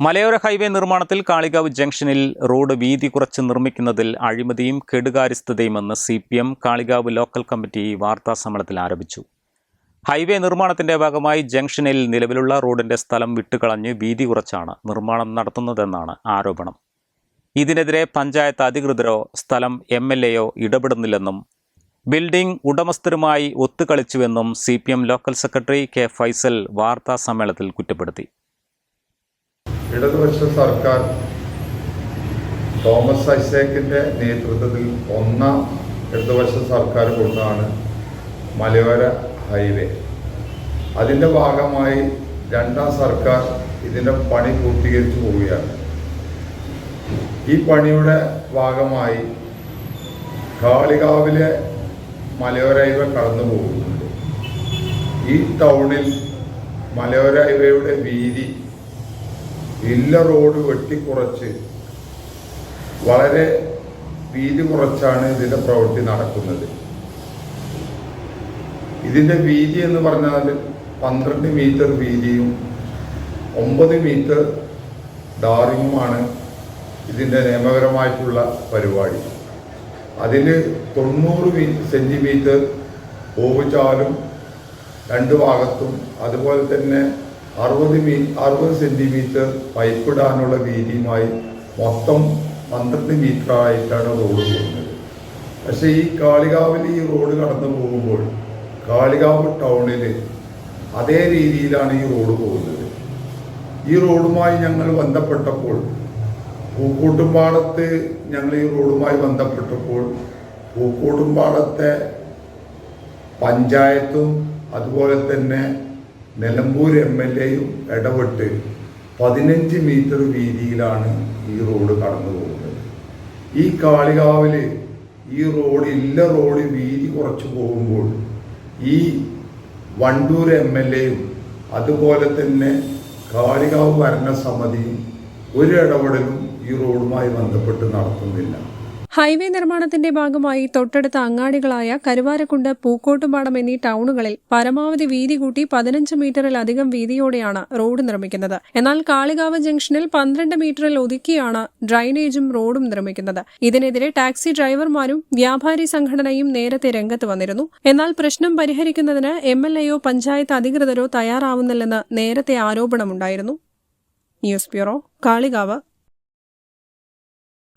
മലയോര ഹൈവേ നിർമ്മാണത്തിൽ കാളികാവ് ജംഗ്ഷനിൽ റോഡ് വീതി കുറച്ച് നിർമ്മിക്കുന്നതിൽ അഴിമതിയും കെടുകാര്യസ്ഥതയുമെന്ന് C P M Kalikavu local committee വാർത്താ സമ്മേളനത്തിൽ ആരോപിച്ചു. ഹൈവേ നിർമ്മാണത്തിന്റെ ഭാഗമായി ജംഗ്ഷനിൽ നിലവിലുള്ള റോഡിന്റെ സ്ഥലം വിട്ടുകളഞ്ഞ് വീതി കുറച്ചാണ് നിർമ്മാണം നടത്തുന്നതെന്നാണ് ആരോപണം. ഇതിനെതിരെ പഞ്ചായത്ത് അധികൃതരോ സ്ഥലം എം എൽ എയോ ഇടപെടുന്നില്ലെന്നും ബിൽഡിംഗ് ഉടമസ്ഥരുമായി ഒത്തുകളിച്ചുവെന്നും C P M local secretary K Faisal വാർത്താ സമ്മേളനത്തിൽ കുറ്റപ്പെടുത്തി. ഇടതുപക്ഷ സർക്കാർ തോമസ് ഐസേക്കിന്റെ നേതൃത്വത്തിൽ ഒന്നാം ഇടതുപക്ഷ സർക്കാർ കൊണ്ടാണ് മലയോര ഹൈവേ. അതിന്റെ ഭാഗമായി രണ്ടാം സർക്കാർ ഇതിന്റെ പണി പൂർത്തീകരിച്ചു പോവുകയാണ്. ഈ പണിയുടെ ഭാഗമായി കാളികാവിലെ മലയോര ഹൈവേ കടന്നു പോകുന്നുണ്ട്. ഈ ടൗണിൽ മലയോര ഹൈവേയുടെ വീതി ഇല്ല റോഡ് വെട്ടിക്കുറച്ച് വളരെ വീതി കുറച്ചാണ് ഇതിന്റെ പ്രവൃത്തി നടക്കുന്നത്. ഇതിന്റെ വീതി എന്ന് പറഞ്ഞാൽ പന്ത്രണ്ട് മീറ്റർ വീതിയും ഒമ്പത് മീറ്റർ ഡാറിങ്ങുമാണ് ഇതിന്റെ നിയമപരമായിട്ടുള്ള പരിപാടി. അതിൽ തൊണ്ണൂറ് മീ സെന്റിമീറ്റർ ഓവുചാലും രണ്ട് ഭാഗത്തും അതുപോലെ തന്നെ അറുപത് മീ അറുപത് സെന്റിമീറ്റർ പൈപ്പിടാനുള്ള വീതിയുമായി മൊത്തം പന്ത്രണ്ട് മീറ്റർ ആയിട്ടാണ് റോഡ് പോകുന്നത്. പക്ഷേ ഈ കാളികാവിൽ ഈ റോഡ് കടന്നു പോകുമ്പോൾ കാളികാവ് ടൗണിൽ അതേ രീതിയിലാണ് ഈ റോഡ് പോകുന്നത്. ഈ റോഡുമായി ഞങ്ങൾ ബന്ധപ്പെട്ടപ്പോൾ പൂക്കോട്ടുംപാടത്ത് ഞങ്ങൾ ഈ റോഡുമായി ബന്ധപ്പെട്ടപ്പോൾ പൂക്കോട്ടുംപാടത്തെ പഞ്ചായത്തും അതുപോലെ തന്നെ നിലമ്പൂർ എം എൽ എയും ഇടപെട്ട് പതിനഞ്ച് മീറ്റർ വീതിയിലാണ് ഈ റോഡ് കടന്നു പോകുന്നത്. ഈ കാളികാവിൽ ഈ റോഡ് ഇല്ല റോഡ് വീതി കുറച്ചു പോകുമ്പോൾ ഈ വണ്ടൂർ എം എൽ എയും അതുപോലെ തന്നെ കാളികാവ് ഭരണസമിതിയും ഒരു ഇടപെടലും ഈ റോഡുമായി ബന്ധപ്പെട്ട് നടത്തുന്നില്ല. ഹൈവേ നിർമ്മാണത്തിന്റെ ഭാഗമായി തൊട്ടടുത്ത അങ്ങാടികളായ കരുവാരക്കുണ്ട് പൂക്കോട്ടുപാടം എന്നീ ടൗണുകളിൽ പരമാവധി വീതി കൂട്ടി പതിനഞ്ച് മീറ്ററിലധികം വീതിയോടെയാണ് റോഡ് നിർമ്മിക്കുന്നത്. എന്നാൽ കാളികാവ് ജംഗ്ഷനിൽ പന്ത്രണ്ട് മീറ്ററിൽ ഒതുക്കിയാണ് ഡ്രൈനേജും റോഡും നിർമ്മിക്കുന്നത്. ഇതിനെതിരെ ടാക്സി ഡ്രൈവർമാരും വ്യാപാരി സംഘടനയും നേരത്തെ രംഗത്ത് വന്നിരുന്നു. എന്നാൽ പ്രശ്നം പരിഹരിക്കുന്നതിന് എം എൽ എയോ പഞ്ചായത്ത് അധികൃതരോ തയ്യാറാവുന്നില്ലെന്ന് നേരത്തെ ആരോപണമുണ്ടായിരുന്നു. News bureau Kalikavu.